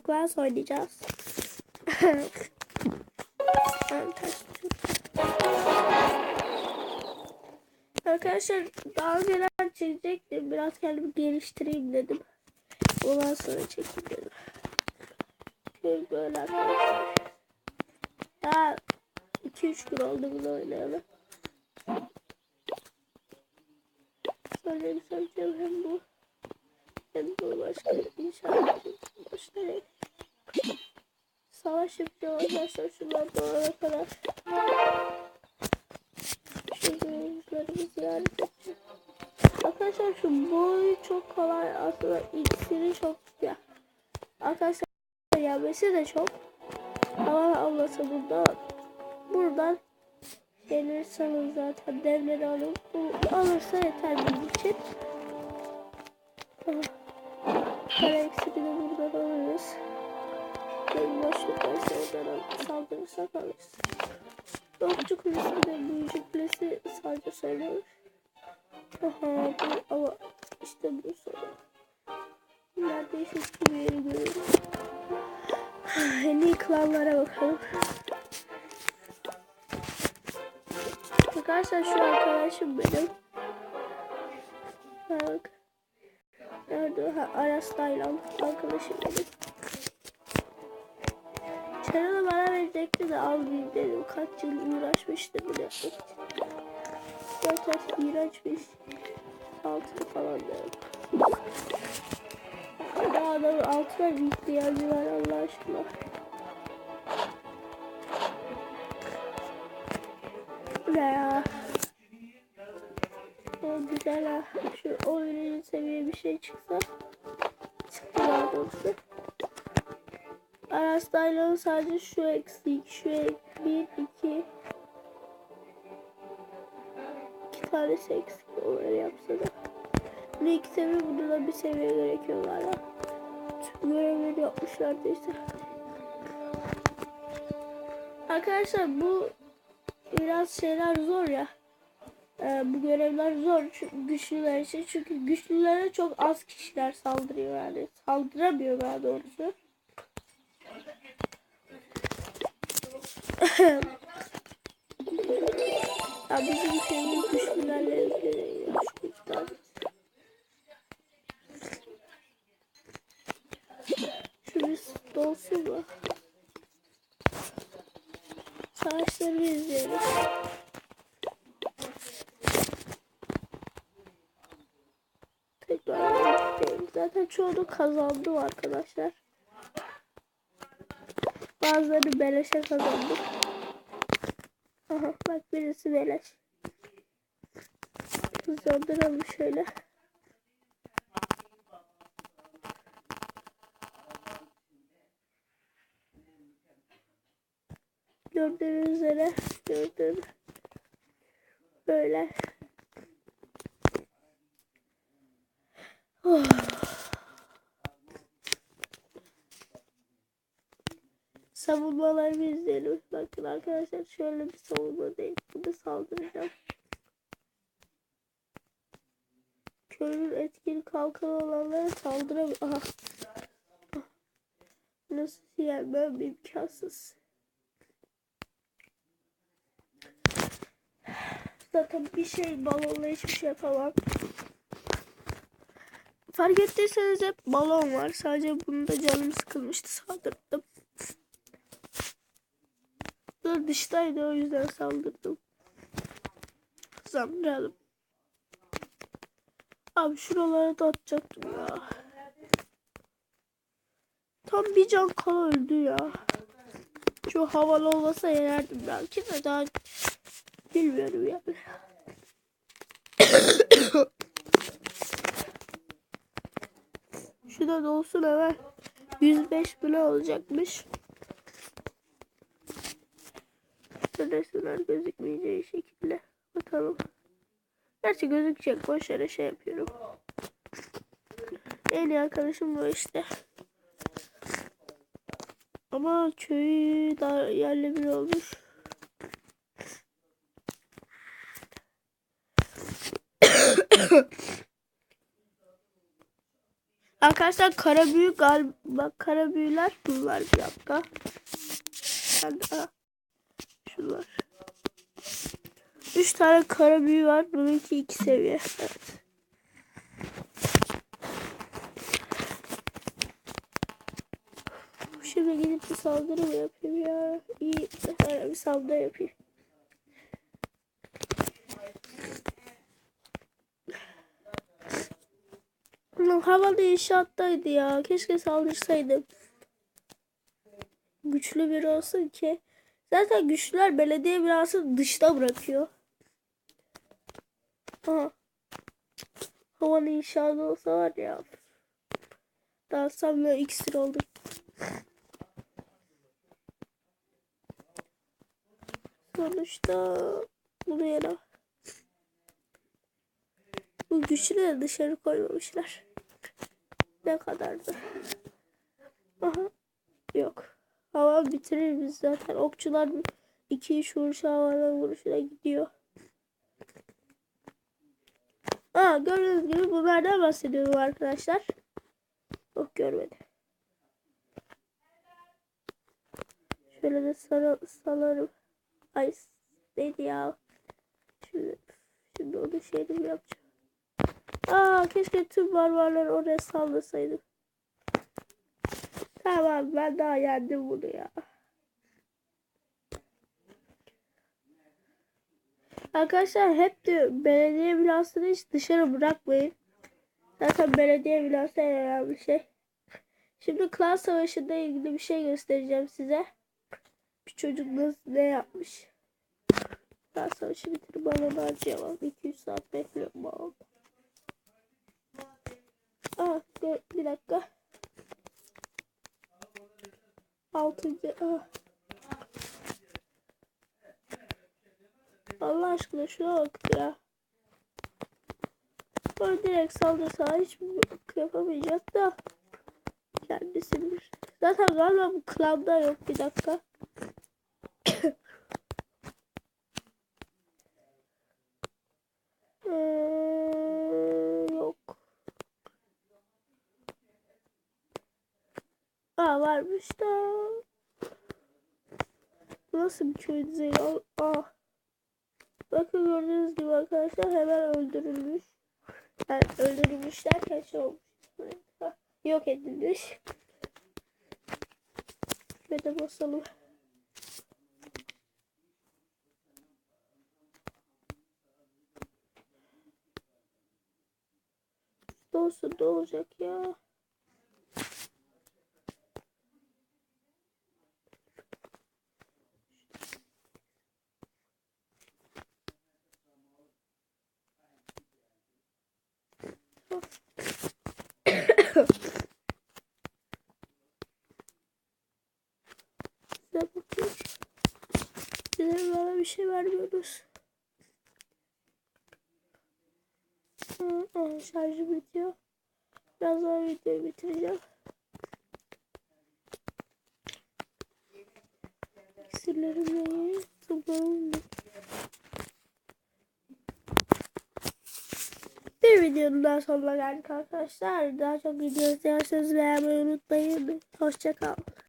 Class oynayacağız. Arkadaşlar daha önceler çekecektim. Biraz kendimi geliştireyim dedim. Ondan sonra çekeyim dedim. Şöyle böyle arkadaşlar. Daha 2-3 gün oldu bunu oynayalı. Sonra hem söyleyeceğim hem bu. Hem bu başka inşallah başlayayım. Savaş yapacağım arkadaşlar şunlar doğana kadar. Şimdi yüzlerimi ziyaret edeceğim. Arkadaşlar şu boy çok kolay aslında iksiri çok ya. Arkadaşlar yenmesi de çok. Ama ablası burada buradan gelirseniz zaten devleri alıp alırsa yeter bizim için. Kara eksiri de buradan alırız. Varsa oradan alıp saldırırsak alırız. Okçu kulesi de büyücü kulesi sadece söylüyor. Aha bu ama işte bu soru. Neredeyse hiçbir yeri görüyorum. En iyi klanlara bakalım. Arkadaşlar şu arkadaşım benim. Bak. Nerede? Ha, Aras Taylan arkadaşım benim. Çarını bana verecekti de almayayım dedim. Kaç yıl uğraşmıştım bunu yapmak. Zaten iğrençmiş. Altın falan da. Daha adamın altına bir ihtiyacı var Allah aşkına. Ne ya? Ha. Şu 11. seviye bir şey çıksa. Çıktı daha doğrusu. Arastayla sadece şu eksik. Şu bir, iki. İki tanesi eksik. Onları yapsa da. Bunu iki seviye, bunu da bir seviye gerekiyor galiba. Tüm görevleri yapmışlar işte. Arkadaşlar bu biraz şeyler zor ya. Ee, bu görevler zor çünkü güçlüler için. Çünkü güçlülere çok az kişiler saldırıyor yani. Saldıramıyor daha doğrusu. ya bizim şeyimiz güçlülerle ilgili. Ya şu yüzden. Şu bir dolsun mu? Savaşları izleyelim. Zaten çoğunu kazandım arkadaşlar. Bazıları beleşe kazandım. Aha bak birisi beleş. Hızlandıralım şöyle. Gördüğünüz üzere gördüğünüz böyle. Oh. Savunmalarımı izleyelim. Bakın arkadaşlar şöyle bir savunma değil. Bunu saldıracağım. Köyün etkin kalkan olanlara saldıramıyor. Aha. Nasıl yenmem imkansız. Zaten bir şey balonla hiçbir şey yapamam. Fark ettiyseniz hep balon var. Sadece bunda canım sıkılmıştı saldırdım. Dur dıştaydı o yüzden saldırdım. Saldıralım. Abi şuralara da atacaktım ya. Tam bir can kala öldü ya. Şu havalı olmasa yenerdim belki de daha bilmiyorum yani. Şu da dolsun hemen. 105 bile olacakmış. Resimler gözükmeyeceği şekilde. Bakalım. Gerçi gözükecek. Boş yere şey yapıyorum. En iyi arkadaşım bu işte. Ama köyü daha yerle bir olmuş. Arkadaşlar kara büyü galiba kara büyüler bunlar bir dakika. Ah, şunlar. Üç tane kara büyü var. Bununki iki seviye. Evet. Şimdi gidip bir saldırı mı yapayım ya? İyi. Mesela bir saldırı yapayım. Havada inşaattaydı ya. Keşke saldırsaydım. Güçlü biri olsun ki. Zaten güçlüler belediye binasını dışta bırakıyor. Aha. Havanın inşaatı olsa var ya. Dalsam ve iksir oldum. Sonuçta bunu yere bu güçlü de dışarı koymamışlar. Ne kadardı? Aha. Yok. Hava bitirir biz zaten. Okçular iki üç vuruş havadan vuruşuna gidiyor. Aa gördüğünüz gibi bunlardan bahsediyorum arkadaşlar. Oh görmedi. Şöyle de sar salarım. Ay neydi ya? Şimdi, şimdi onun şeyini yapacağım? Aa keşke tüm barbarları oraya sallasaydım. Tamam ben daha yendim bunu ya. Arkadaşlar hep de belediye binasını hiç dışarı bırakmayın. Zaten belediye binası en önemli şey. Şimdi klan savaşında ilgili bir şey göstereceğim size. Bir çocuk nasıl ne yapmış. Klan savaşı bitirip balonu harcayamam. 200 saat bekliyorum balonu. Aa, gö- bir dakika. Altıncı. Ah. Allah aşkına şuna bak ya. Böyle direkt saldırsa hiç yapamayacak da. Kendisi bir. Zaten galiba bu klanda yok bir dakika. Ee, yok. Aa varmış da. Nasıl bir köy düzeyi? Aa. Bakın gördüğünüz gibi arkadaşlar hemen öldürülmüş. Yani öldürülmüş derken şey olmuş. Ha, Yok edilmiş. Ve de basalım. Doğrusu ne olacak ya? Size bakıyorum. Size bana bir şey vermiyoruz. Hı, şarjı bitiyor. Biraz daha videoyu bitireceğim. De iyi. Da. Bir videonun daha sonuna geldik arkadaşlar. Daha çok video isterseniz beğenmeyi unutmayın. Hoşçakalın.